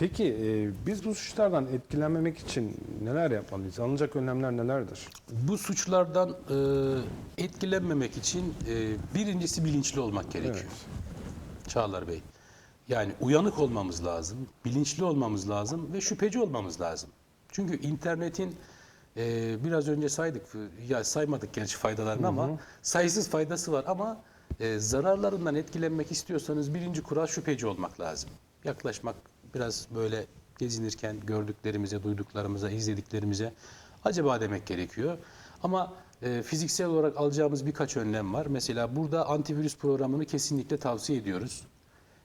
Peki e, biz bu suçlardan etkilenmemek için neler yapmalıyız? Alınacak önlemler nelerdir? Bu suçlardan e, etkilenmemek için e, birincisi bilinçli olmak gerekiyor. Çağlar Bey. Yani uyanık olmamız lazım, bilinçli olmamız lazım ve şüpheci olmamız lazım. Çünkü internetin e, biraz önce saydık, ya saymadık gerçi faydalarını ama sayısız faydası var ama e, zararlarından etkilenmek istiyorsanız birinci kural şüpheci olmak lazım. Yaklaşmak biraz böyle gezinirken gördüklerimize, duyduklarımıza, izlediklerimize acaba demek gerekiyor. Ama e, fiziksel olarak alacağımız birkaç önlem var. Mesela burada antivirüs programını kesinlikle tavsiye ediyoruz.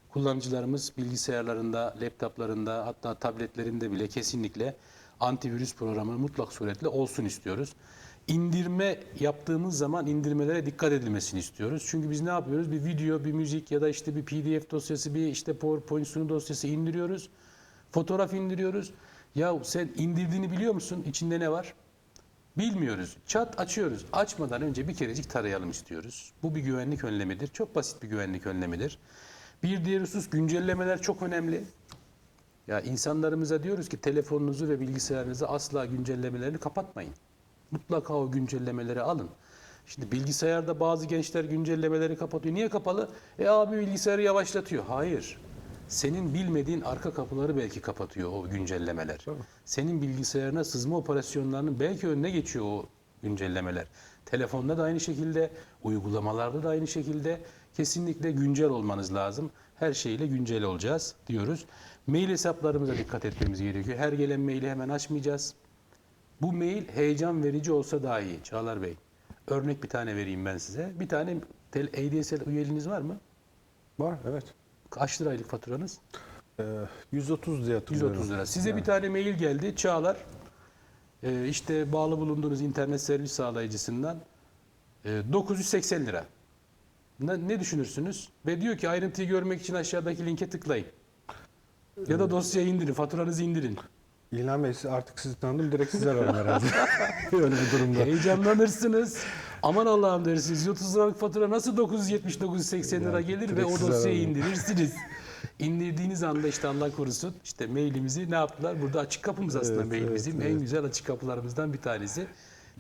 Kullanıcılarımız bilgisayarlarında, laptoplarında hatta tabletlerinde bile kesinlikle antivirüs programı mutlak suretle olsun istiyoruz. İndirme yaptığımız zaman indirmelere dikkat edilmesini istiyoruz. Çünkü biz ne yapıyoruz? Bir video, bir müzik ya da işte bir PDF dosyası, bir işte PowerPoint sunu dosyası indiriyoruz. Fotoğraf indiriyoruz. Ya sen indirdiğini biliyor musun? İçinde ne var? Bilmiyoruz. Çat açıyoruz. Açmadan önce bir kerecik tarayalım istiyoruz. Bu bir güvenlik önlemidir. Çok basit bir güvenlik önlemidir. Bir diğer husus güncellemeler çok önemli. Ya insanlarımıza diyoruz ki telefonunuzu ve bilgisayarınızı asla güncellemelerini kapatmayın. Mutlaka o güncellemeleri alın. Şimdi bilgisayarda bazı gençler güncellemeleri kapatıyor. Niye kapalı? E abi bilgisayarı yavaşlatıyor. Hayır. Senin bilmediğin arka kapıları belki kapatıyor o güncellemeler. Senin bilgisayarına sızma operasyonlarının belki önüne geçiyor o güncellemeler. Telefonda da aynı şekilde, uygulamalarda da aynı şekilde kesinlikle güncel olmanız lazım. Her şeyle güncel olacağız diyoruz. Mail hesaplarımıza dikkat etmemiz gerekiyor. Her gelen maili hemen açmayacağız. Bu mail heyecan verici olsa dahi Çağlar Bey. Örnek bir tane vereyim ben size. Bir tane tel- ADSL üyeliğiniz var mı? Var, evet. Kaç lira aylık faturanız? E, 130 diye hatırlıyorum. 130 lira. Size bir tane mail geldi. Çağlar e, işte bağlı bulunduğunuz internet servis sağlayıcısından e, 980 lira. Ne, ne düşünürsünüz? Ve diyor ki ayrıntıyı görmek için aşağıdaki linke tıklayın. Ya da dosyayı indirin, faturanızı indirin. İlhan Bey siz- artık sizi tanıdım direkt size ararım herhalde. Öyle bir durumda. Heyecanlanırsınız. Aman Allah'ım dersiniz. 130 liralık fatura nasıl 970-980 lira gelir ve o size dosyayı indirirsiniz. İndirdiğiniz anda işte Allah korusun işte mailimizi ne yaptılar? Burada açık kapımız aslında Evet, mail evet. En evet. güzel açık kapılarımızdan bir tanesi.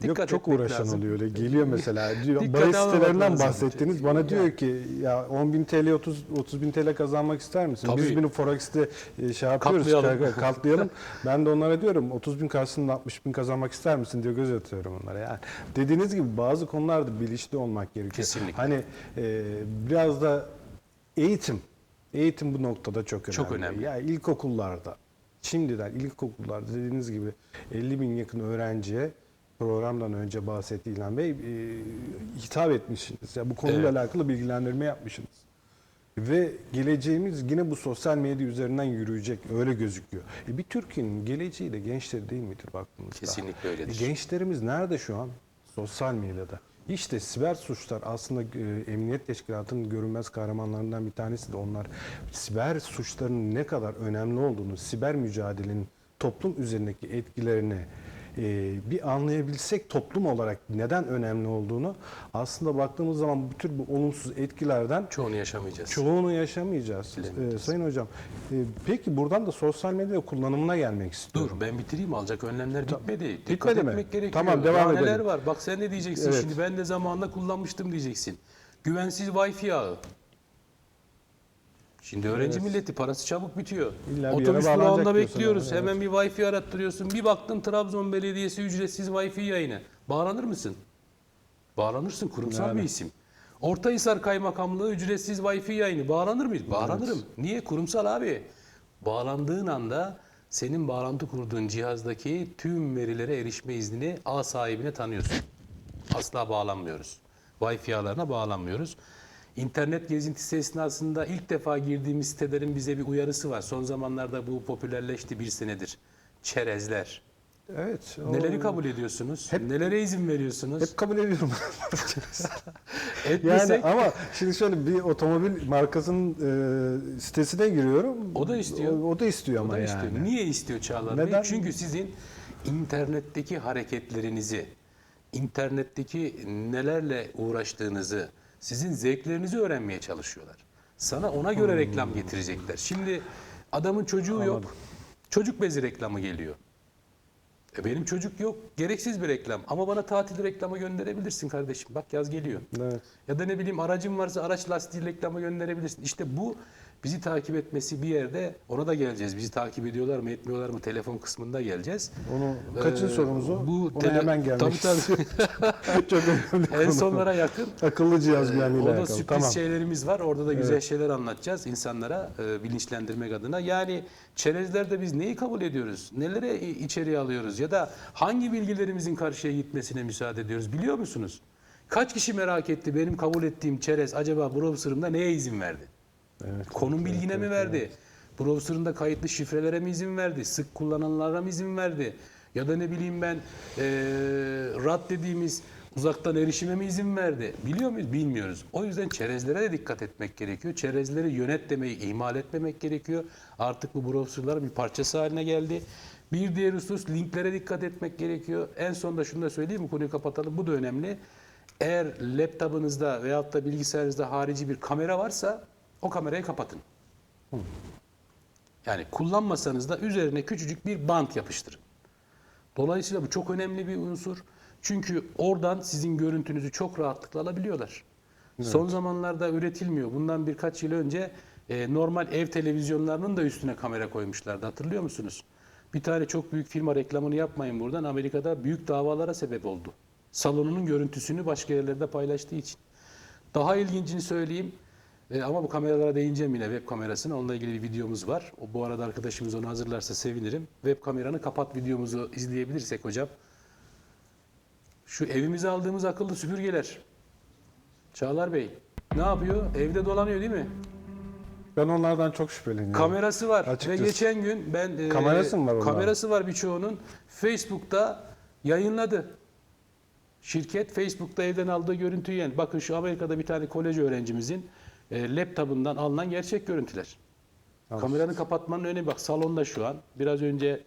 Yok çok uğraşan lazım. oluyor öyle. Geliyor mesela. Diyor, Dikkat bahis sitelerinden bahsettiniz. Bana diyor ki ya 10 bin TL 30, 30 bin TL kazanmak ister misin? Tabii. Biz bunu Forex'te e, şey yapıyoruz. Katlayalım. ka- Katlayalım. ben de onlara diyorum 30 bin karşısında 60 bin kazanmak ister misin diyor göz atıyorum onlara. Yani dediğiniz gibi bazı konularda bilinçli olmak gerekiyor. Kesinlikle. Hani e, biraz da eğitim. Eğitim bu noktada çok önemli. Çok önemli. Ya ilkokullarda, şimdiden ilkokullarda dediğiniz gibi 50 bin yakın öğrenciye programdan önce bahsetti İlhan Bey, e, hitap etmişsiniz. Ya bu konuyla Evet. alakalı bilgilendirme yapmışsınız. Ve geleceğimiz yine bu sosyal medya üzerinden yürüyecek öyle gözüküyor. E bir Türkiye'nin geleceği de gençleri değil midir baktığınızda? Kesinlikle öyledir. E gençlerimiz nerede şu an? Sosyal medyada. İşte siber suçlar aslında e, emniyet teşkilatının görünmez kahramanlarından bir tanesi de onlar. Siber suçların ne kadar önemli olduğunu, siber mücadelenin toplum üzerindeki etkilerini e, bir anlayabilsek toplum olarak neden önemli olduğunu aslında baktığımız zaman bu tür bu olumsuz etkilerden Çoğunu yaşamayacağız. çoğunu yaşamayacağız. E, Sayın Hocam, e, peki buradan da sosyal medya kullanımına gelmek istiyorum. Dur ben bitireyim alacak önlemler bitmedi. Dikkat bitmedi mi? etmek gerekiyor. Tamam, devam Daha neler edelim. var? Bak sen ne diyeceksin Evet. şimdi ben de zamanında kullanmıştım diyeceksin. Güvensiz Wi-Fi ağı. Şimdi öğrenci milleti parası çabuk bitiyor. İlla bir yere Otobüs bağlanacak durağında diyorsun bekliyoruz. ama, Hemen bir Wi-Fi arattırıyorsun. Bir baktın Trabzon Belediyesi ücretsiz Wi-Fi yayını. Bağlanır mısın? Bağlanırsın. Kurumsal Yani. bir isim. Ortahisar Kaymakamlığı ücretsiz Wi-Fi yayını. Bağlanır mıyız? Bağlanırım. Niye? Kurumsal abi. Bağlandığın anda senin bağlantı kurduğun cihazdaki tüm verilere erişme iznini ağ sahibine tanıyorsun. Asla bağlanmıyoruz. Wi-Fi ağlarına bağlanmıyoruz. İnternet gezintisi esnasında ilk defa girdiğimiz sitelerin bize bir uyarısı var. Son zamanlarda bu popülerleşti bir senedir. Çerezler. Evet. o- Neleri kabul ediyorsunuz? Hep- Nelere izin veriyorsunuz? Hep kabul ediyorum. yani Etmesek ama şimdi şöyle bir otomobil markasının e, sitesine giriyorum. O da istiyor. O, o da istiyor O ama da yani. istiyor. Niye istiyor Çağlar Bey? Neden? Çünkü sizin internetteki hareketlerinizi, internetteki nelerle uğraştığınızı, sizin zevklerinizi öğrenmeye çalışıyorlar. Sana ona göre reklam getirecekler. Şimdi Adamın çocuğu Anladım. yok. Çocuk bezi reklamı geliyor. E benim çocuk yok. Gereksiz bir reklam. Ama bana tatil reklamı gönderebilirsin kardeşim. Bak yaz geliyor. Evet. Ya da ne bileyim aracın varsa araç lastiği reklamı gönderebilirsin. İşte bu bizi takip etmesi bir yerde ona da geleceğiz. Bizi takip ediyorlar mı etmiyorlar mı telefon kısmında geleceğiz. Onu kaçın Ee, sorumuz o? Bu Ona hemen gelmek Tabii tabii. Çok önemli en sonlara yakın Akıllı cihaz güvenliğiyle Orada sürpriz Tamam. şeylerimiz var. Orada da güzel şeyler anlatacağız insanlara e, bilinçlendirmek adına. Yani çerezlerde biz neyi kabul ediyoruz? Nelere içeriye alıyoruz? Ya da hangi bilgilerimizin karşıya gitmesine müsaade ediyoruz? Biliyor musunuz? Kaç kişi merak etti benim kabul ettiğim çerez acaba browser'ımda neye izin verdi? Evet. Konum bilgine mi verdi? Browser'ında kayıtlı şifrelere mi izin verdi? Sık kullananlara mı izin verdi? Ya da ne bileyim ben eee RAD dediğimiz uzaktan erişime mi izin verdi? Biliyor muyuz? Bilmiyoruz. O yüzden çerezlere de dikkat etmek gerekiyor. Çerezleri yönet demeyi ihmal etmemek gerekiyor. Artık bu browser'lar bir parçası haline geldi. Bir diğer husus linklere dikkat etmek gerekiyor. En son da şunu da söyleyeyim mi? Konuyu kapatalım. Bu da önemli. Eğer laptop'ınızda veyahut da bilgisayarınızda harici bir kamera varsa o kamerayı kapatın. Yani kullanmasanız da üzerine küçücük bir bant yapıştırın. Dolayısıyla bu çok önemli bir unsur. Çünkü oradan sizin görüntünüzü çok rahatlıkla alabiliyorlar. Son zamanlarda üretilmiyor. Bundan birkaç yıl önce e, normal ev televizyonlarının da üstüne kamera koymuşlardı. Hatırlıyor musunuz? Bir tane çok büyük firma reklamını yapmayın buradan. Amerika'da büyük davalara sebep oldu. Salonunun görüntüsünü başka yerlerde paylaştığı için. Daha ilgincini söyleyeyim. E, ama bu kameralara değineceğim yine web kamerasına. Onunla ilgili bir videomuz var. O, bu arada arkadaşımız onu hazırlarsa sevinirim. Web kameranı kapat videomuzu izleyebilirsek hocam. Şu evimize aldığımız akıllı süpürgeler. Çağlar Bey ne yapıyor? Evde dolanıyor değil mi? Ben onlardan çok şüpheleniyorum. Kamerası var Açıkçası. ve geçen gün ben e, Kamerası mı var onların? Kamerası var birçoğunun. Facebook'ta yayınladı. Şirket Facebook'ta evden aldığı görüntüyü yani bakın şu Amerika'da bir tane kolej öğrencimizin e, laptopundan alınan gerçek görüntüler. Tamam. Kameranı kapatmanın önemi bak salonda şu an. Biraz önce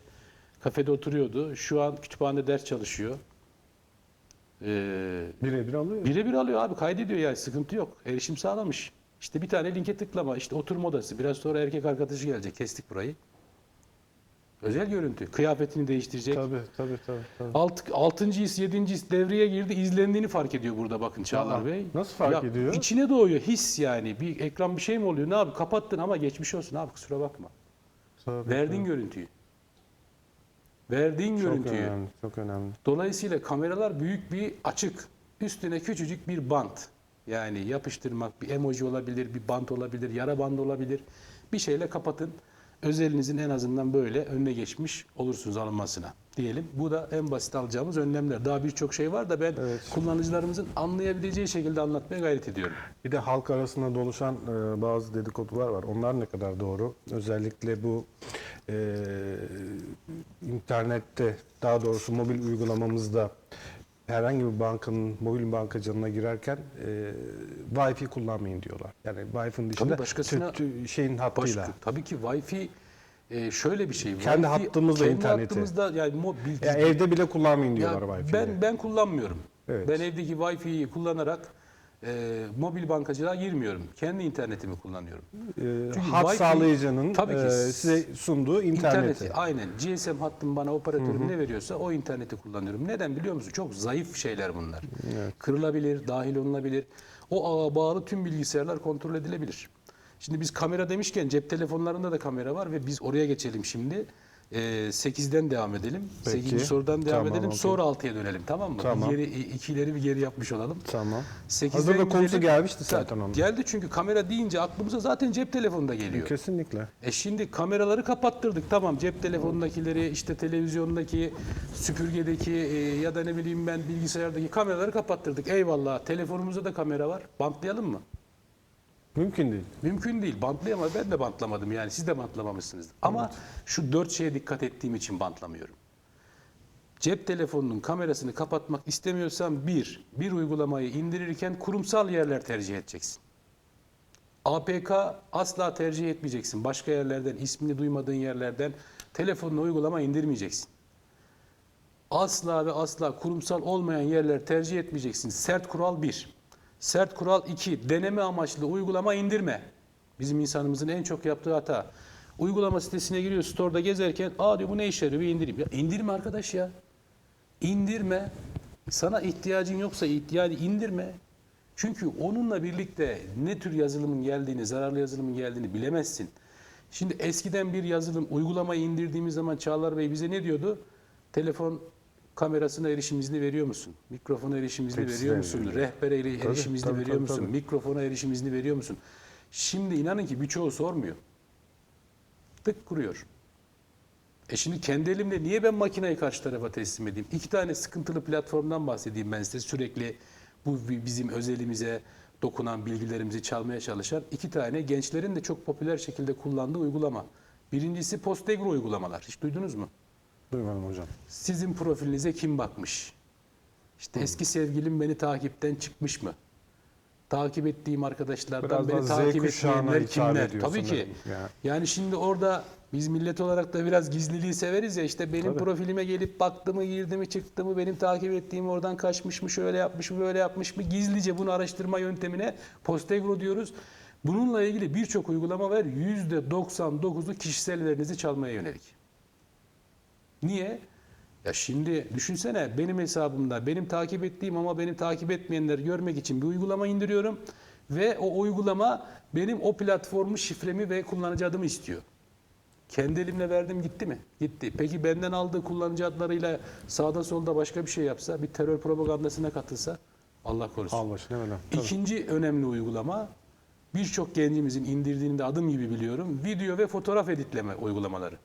kafede oturuyordu. Şu an kütüphanede ders çalışıyor. Ee, Birebir alıyor. Birebir alıyor abi kaydediyor yani sıkıntı yok. Erişim sağlamış. İşte bir tane linke tıklama. işte oturma odası. Biraz sonra erkek arkadaşı gelecek. Kestik burayı. Özel görüntü. Kıyafetini değiştirecek. Tabii tabii tabii. tabii. Alt, altıncı his, yedinci his devreye girdi. İzlendiğini fark ediyor burada bakın Çağlar Aa, Bey. nasıl fark Ya, ediyor? İçine doğuyor his yani. Bir ekran bir şey mi oluyor? Ne abi kapattın ama geçmiş olsun abi kusura bakma. Tabii, Verdiğin tabii. görüntüyü. Verdiğin Çok görüntüyü. önemli. Çok önemli. Dolayısıyla kameralar büyük bir açık. Üstüne küçücük bir bant. Yani yapıştırmak bir emoji olabilir, bir bant olabilir, yara bandı olabilir. Bir şeyle kapatın. Özelinizin en azından böyle önüne geçmiş olursunuz alınmasına diyelim. Bu da en basit alacağımız önlemler. Daha birçok şey var da ben Evet. kullanıcılarımızın anlayabileceği şekilde anlatmaya gayret ediyorum. Bir de halk arasında doluşan e, bazı dedikodular var. Onlar ne kadar doğru? Özellikle bu e, internette daha doğrusu mobil uygulamamızda herhangi bir bankanın mobil bankacılığına girerken e, Wi-Fi kullanmayın diyorlar. Yani Wi-Fi'nin dışında Tabii başkasına- şeyin hattıyla. Başka, tabii ki Wi-Fi e, şöyle bir şey. Kendi Wi-Fi, hattımızla kendi interneti. hattımızda yani mobil Ya evde bile kullanmayın diyorlar Wi-Fi'yi. ben ben kullanmıyorum. Evet. Ben evdeki Wi-Fi'yi kullanarak e, mobil bankacılığa girmiyorum. Kendi internetimi kullanıyorum. E, Çünkü hat Wi-Fi sağlayıcının tabii ki e, size sunduğu interneti. İnterneti aynen. GSM hattım bana operatörüm ne veriyorsa o interneti kullanıyorum. Neden biliyor musun? Çok zayıf şeyler bunlar. Kırılabilir, dahil olunabilir. O ağa bağlı tüm bilgisayarlar kontrol edilebilir. Şimdi biz kamera demişken cep telefonlarında da kamera var ve biz oraya geçelim şimdi. Ee, 8'den devam edelim. Peki. 8. sorudan devam Tamam, edelim. okey. Sonra 6'ya dönelim tamam mı? Tamam. Geri, ikileri bir geri yapmış olalım. Tamam. 8'den Hazır da konusu gidelim. gelmişti zaten onun. Geldi çünkü kamera deyince aklımıza zaten cep telefonu da geliyor. Kesinlikle. E şimdi kameraları kapattırdık. Tamam cep telefonundakileri, işte televizyondaki, süpürgedeki e, ya da ne bileyim ben bilgisayardaki kameraları kapattırdık. Eyvallah. Telefonumuzda da kamera var. Bantlayalım mı? Mümkün değil. Mümkün değil. Bantlayamaz. Ben de bantlamadım yani. Siz de bantlamamışsınız. Ama şu dört şeye dikkat ettiğim için bantlamıyorum. Cep telefonunun kamerasını kapatmak istemiyorsan bir, bir uygulamayı indirirken kurumsal yerler tercih edeceksin. APK asla tercih etmeyeceksin. Başka yerlerden, ismini duymadığın yerlerden telefonuna uygulama indirmeyeceksin. Asla ve asla kurumsal olmayan yerler tercih etmeyeceksin. Sert kural 1. Sert kural 2. Deneme amaçlı uygulama indirme. Bizim insanımızın en çok yaptığı hata. Uygulama sitesine giriyor, store'da gezerken aa diyor bu ne işe yarıyor bir indireyim. Ya indirme arkadaş ya. İndirme. Sana ihtiyacın yoksa ihtiyacı indirme. Çünkü onunla birlikte ne tür yazılımın geldiğini, zararlı yazılımın geldiğini bilemezsin. Şimdi eskiden bir yazılım, uygulamayı indirdiğimiz zaman Çağlar Bey bize ne diyordu? Telefon kamerasına erişim izni veriyor musun? Mikrofona erişim izni Hepsine veriyor musun? veriyor. Rehbere eri- Tabii, erişim izni tabii, veriyor tabii, musun? tabii. Mikrofona erişim izni veriyor musun? Şimdi inanın ki birçoğu sormuyor. Tık kuruyor. E şimdi kendi elimle niye ben makineyi karşı tarafa teslim edeyim? İki tane sıkıntılı platformdan bahsedeyim ben size. Sürekli bu bi- bizim özelimize dokunan bilgilerimizi çalmaya çalışan iki tane gençlerin de çok popüler şekilde kullandığı uygulama. Birincisi Postegro uygulamalar. Hiç duydunuz mu? Duymadım hocam. Sizin profilinize kim bakmış? İşte eski sevgilim beni takipten çıkmış mı? Takip ettiğim arkadaşlardan Biraz beni takip etmeyenler kimler? Tabii ki. sanırım. Ya. Yani şimdi orada biz millet olarak da biraz gizliliği severiz ya işte benim Tabii. profilime gelip baktı mı girdi mi çıktı mı benim takip ettiğim oradan kaçmış mı şöyle yapmış mı böyle yapmış mı gizlice bunu araştırma yöntemine Postegro diyoruz. Bununla ilgili birçok uygulama var. %99'u kişisel verinizi çalmaya yönelik. Niye? Ya şimdi düşünsene benim hesabımda benim takip ettiğim ama benim takip etmeyenleri görmek için bir uygulama indiriyorum ve o uygulama benim o platformu şifremi ve kullanıcı adımı istiyor. Kendi elimle verdim gitti mi? Gitti. Peki benden aldığı kullanıcı adlarıyla sağda solda başka bir şey yapsa, bir terör propagandasına katılsa Allah korusun. Al başına öyle. İkinci önemli uygulama birçok gencimizin indirdiğini de adım gibi biliyorum. Video ve fotoğraf editleme uygulamaları.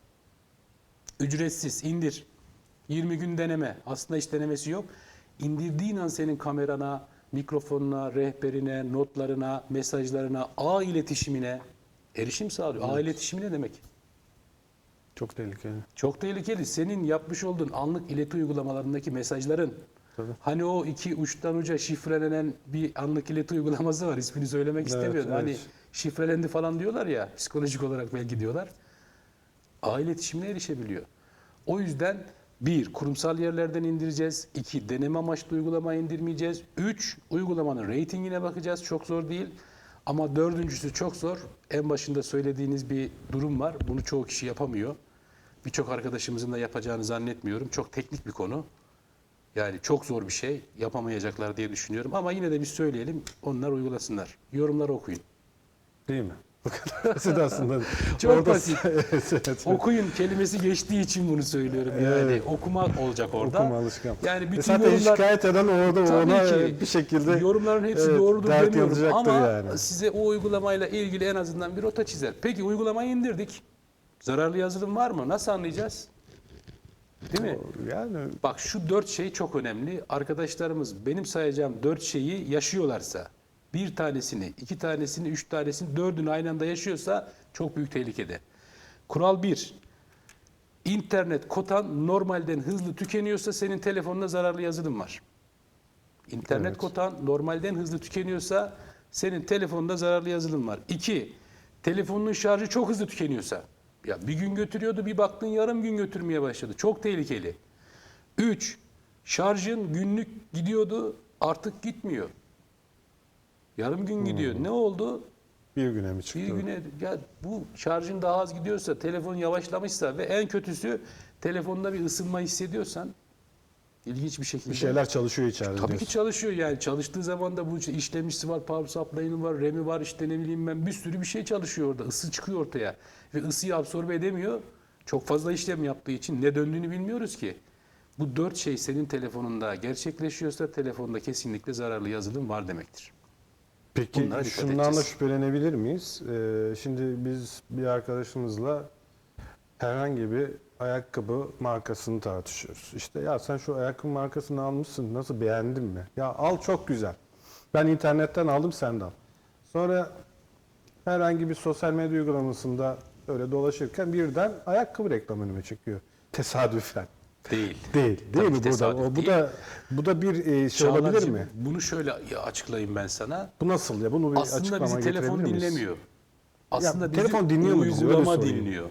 Ücretsiz indir. 20 gün deneme. Aslında hiç denemesi yok. İndirdiğin an senin kamerana, mikrofonuna, rehberine, notlarına, mesajlarına, ağ iletişimine erişim sağlıyor. Ağ iletişimi ne demek? Çok tehlikeli. Çok tehlikeli. Senin yapmış olduğun anlık ileti uygulamalarındaki mesajların Tabii. hani o iki uçtan uca şifrelenen bir anlık ileti uygulaması var. İsmini söylemek Evet, istemiyorum. evet. Hani şifrelendi falan diyorlar ya psikolojik olarak belki diyorlar. Ağ iletişimine erişebiliyor. O yüzden bir, kurumsal yerlerden indireceğiz. İki, deneme amaçlı uygulama indirmeyeceğiz. Üç, uygulamanın reytingine bakacağız. Çok zor değil. Ama dördüncüsü çok zor. En başında söylediğiniz bir durum var. Bunu çoğu kişi yapamıyor. Birçok arkadaşımızın da yapacağını zannetmiyorum. Çok teknik bir konu. Yani çok zor bir şey. Yapamayacaklar diye düşünüyorum. Ama yine de biz söyleyelim. Onlar uygulasınlar. Yorumları okuyun. Değil mi? Bu kadar basit aslında. Çok basit. evet, evet. Okuyun kelimesi geçtiği için bunu söylüyorum. Yani Evet. okuma olacak orada. Okuma alışkan. Yani E bütün zaten yorumlar şikayet eden orada ona ki. e, bir şekilde yorumların hepsi evet, doğrudur demiyorum ama yani. size o uygulamayla ilgili en azından bir rota çizer. Peki uygulamayı indirdik. Zararlı yazılım var mı? Nasıl anlayacağız? Değil mi? Yani Bak şu dört şey çok önemli. Arkadaşlarımız benim sayacağım dört şeyi yaşıyorlarsa, bir tanesini, iki tanesini, üç tanesini, dördünü aynı anda yaşıyorsa çok büyük tehlikede. Kural bir, internet kotan normalden hızlı tükeniyorsa senin telefonuna zararlı yazılım var. İnternet Evet. kotan normalden hızlı tükeniyorsa senin telefonunda zararlı yazılım var. İki, telefonun şarjı çok hızlı tükeniyorsa. Ya bir gün götürüyordu bir baktın yarım gün götürmeye başladı. Çok tehlikeli. Üç, şarjın günlük gidiyordu artık gitmiyor. Yarım gün gidiyor. Ne oldu? bir güne mi çıktı? Bir güne ya bu şarjın daha az gidiyorsa, telefon yavaşlamışsa ve en kötüsü telefonda bir ısınma hissediyorsan ilginç bir şekilde Bir şeyler çalışıyor içeride. Tabii ki diyorsun. çalışıyor yani. Çalıştığı zaman da bu işte işlemcisi var, power supply'ı var, RAM'i var, işte ne bileyim ben bir sürü bir şey çalışıyor orada. Isı çıkıyor ortaya. Ve ısıyı absorbe edemiyor. Çok fazla işlem yaptığı için ne döndüğünü bilmiyoruz ki. Bu dört şey senin telefonunda gerçekleşiyorsa telefonda kesinlikle zararlı yazılım var demektir. Peki Bunlara dikkat şundan da edeceğiz. şüphelenebilir miyiz? Ee, şimdi biz bir arkadaşımızla herhangi bir ayakkabı markasını tartışıyoruz. İşte ya sen şu ayakkabı markasını almışsın nasıl beğendin mi? Ya al çok güzel. Ben internetten aldım sen de al. Sonra herhangi bir sosyal medya uygulamasında öyle dolaşırken birden ayakkabı reklamı önüme çıkıyor. Tesadüfen. Değil. Değil, değil Tabii mi burada? O, bu değil. da bu da bir e, şey olabilir Çağlar'cığım, mi? Bunu şöyle ya açıklayayım ben sana. Bu nasıl ya? Bunu bir Aslında bizi telefon dinlemiyor. Aslında bizi telefon dinliyor mu bizi? Uygulama dinliyor.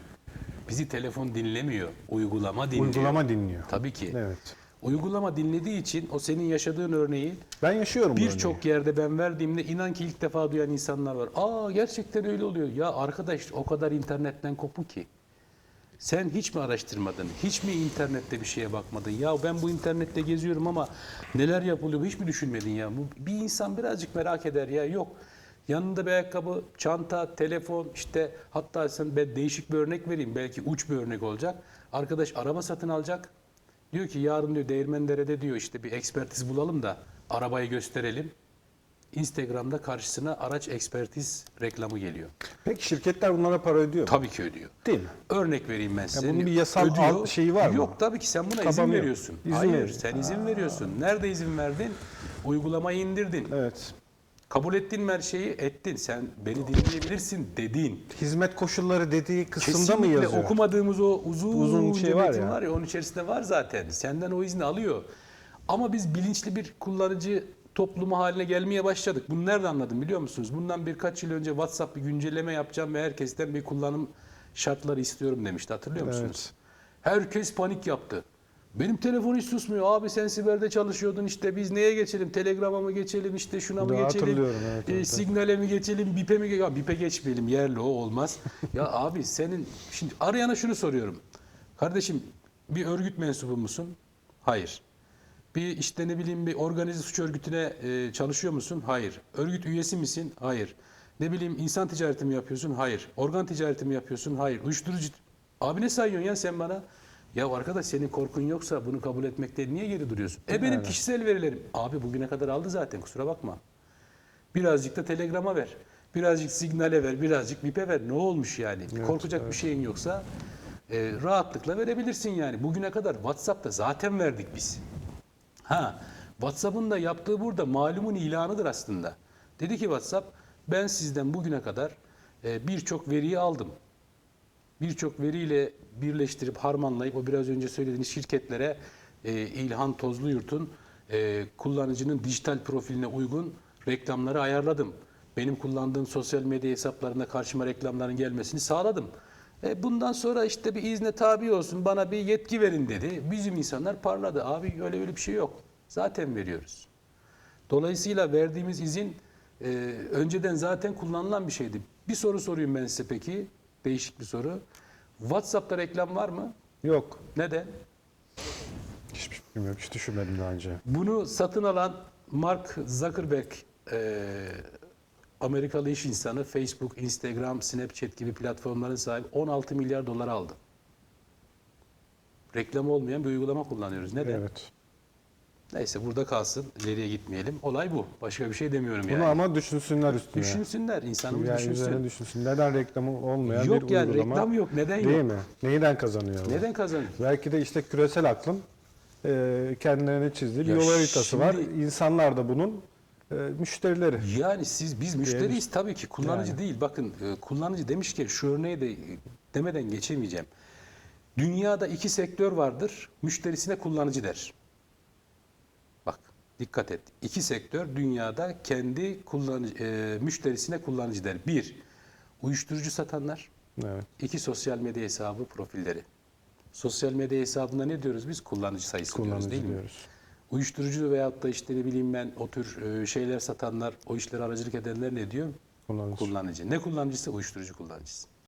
Bizi telefon dinlemiyor. Uygulama dinliyor. Uygulama dinliyor. Tabii ki. Evet. Uygulama dinlediği için o senin yaşadığın örneği Ben yaşıyorum birçok yerde ben verdiğimde inan ki ilk defa duyan insanlar var. Aa gerçekten öyle oluyor. Ya arkadaş o kadar internetten kopuk ki. Sen hiç mi araştırmadın? Hiç mi internette bir şeye bakmadın? Ya ben bu internette geziyorum ama neler yapılıyor hiç mi düşünmedin ya? Bu, bir insan birazcık merak eder ya. Yok. Yanında bir ayakkabı, çanta, telefon işte hatta sen ben değişik bir örnek vereyim. Belki uç bir örnek olacak. Arkadaş araba satın alacak. Diyor ki yarın diyor Değirmendere'de diyor işte bir ekspertiz bulalım da arabayı gösterelim. Instagram'da karşısına araç ekspertiz reklamı geliyor. Peki şirketler bunlara para ödüyor mu? Tabii ki ödüyor. Değil mi? Örnek vereyim ben size. bunun bir yasal alt şeyi var mı? Yok tabii ki sen buna izin Tabanı yok. veriyorsun. İzin Hayır veriyorsun. sen izin veriyorsun. Nerede izin verdin? Uygulamayı indirdin. Evet. Kabul ettin mi her şeyi? Ettin. Sen beni dinleyebilirsin dedin. Hizmet koşulları dediği kısımda mı Kesinlikle yazıyor? okumadığımız o uzun, Uzun şey var ya. var ya onun içerisinde var zaten. Senden o izni alıyor. Ama biz bilinçli bir kullanıcı toplumu haline gelmeye başladık. Bunu nerede anladım biliyor musunuz? Bundan birkaç yıl önce WhatsApp bir güncelleme yapacağım ve herkesten bir kullanım şartları istiyorum demişti. Hatırlıyor musunuz? Herkes panik yaptı. Benim telefon hiç susmuyor. Abi sen siberde çalışıyordun işte biz neye geçelim? Telegram'a mı geçelim işte şuna mı Daha geçelim? evet, evet, evet. Signale mi geçelim? Bip'e mi geçelim? Bip'e geçmeyelim. Yerli o olmaz. ya abi senin şimdi arayana şunu soruyorum. Kardeşim bir örgüt mensubu musun? Hayır. Bir işte ne bileyim bir organize suç örgütüne e, çalışıyor musun? Hayır. Örgüt üyesi misin? Hayır. Ne bileyim insan ticareti mi yapıyorsun? Hayır. Organ ticareti mi yapıyorsun? Hayır. Uyuşturucu... Abi ne sayıyorsun ya sen bana? Ya arkadaş senin korkun yoksa bunu kabul etmekte niye geri duruyorsun? E benim kişisel verilerim. Abi bugüne kadar aldı zaten kusura bakma. Birazcık da telegrama ver. Birazcık signale ver, birazcık bipe ver. Ne olmuş yani? Korkacak bir şeyin yoksa e, rahatlıkla verebilirsin yani. Bugüne kadar WhatsApp'ta zaten verdik biz. Ha, WhatsApp'ın da yaptığı burada malumun ilanıdır aslında. Dedi ki WhatsApp, ben sizden bugüne kadar e, birçok veriyi aldım. Birçok veriyle birleştirip harmanlayıp o biraz önce söylediğiniz şirketlere e, İlhan Tozluyurt'un e, kullanıcının dijital profiline uygun reklamları ayarladım. Benim kullandığım sosyal medya hesaplarına karşıma reklamların gelmesini sağladım. E, bundan sonra işte bir izne tabi olsun bana bir yetki verin dedi. Bizim insanlar parladı. Abi öyle öyle bir şey yok. Zaten veriyoruz. Dolayısıyla verdiğimiz izin e, önceden zaten kullanılan bir şeydi. Bir soru sorayım ben size peki. Değişik bir soru. WhatsApp'ta reklam var mı? Yok. Neden? Hiçbir fikrim yok. Hiç düşünmedim daha önce. Bunu satın alan Mark Zuckerberg e, Amerikalı iş insanı Facebook, Instagram, Snapchat gibi platformların sahibi 16 milyar dolar aldı. Reklam olmayan bir uygulama kullanıyoruz. Neden? Evet. Neyse burada kalsın. İleriye gitmeyelim. Olay bu. Başka bir şey demiyorum Bunu yani. ama düşünsünsünler üstüne. Düşünsünler. insanımız yani düşünsün. üzerine düşünsün. Neden reklamı olmayan Yok bir yani uygulama? reklam yok. Neden Değil yok? mi? Neyden kazanıyor? bu? Neden kazanıyor? Belki de işte küresel aklın e, kendilerine çizdiği bir Ya yol haritası var. şimdi- İnsanlar da bunun e, müşterileri. Yani siz biz müşteriyiz tabii ki kullanıcı Yani. değil. Bakın e, kullanıcı demişken şu örneği de e, demeden geçemeyeceğim. Dünyada iki sektör vardır. Müşterisine kullanıcı der. Bak dikkat et. İki sektör dünyada kendi kullanıcı, e, müşterisine kullanıcı der. Bir, uyuşturucu satanlar. Evet. İki, sosyal medya hesabı profilleri. Sosyal medya hesabında ne diyoruz biz? Kullanıcı sayısı diyoruz Kullanıcı değil mi? diyoruz. Uyuşturucu veyahut da işte ne bileyim ben o tür e, şeyler satanlar, o işlere aracılık edenler ne diyor? Kullanıcı. Kullanıcı. Ne kullanıcısı? Uyuşturucu kullanıcısı.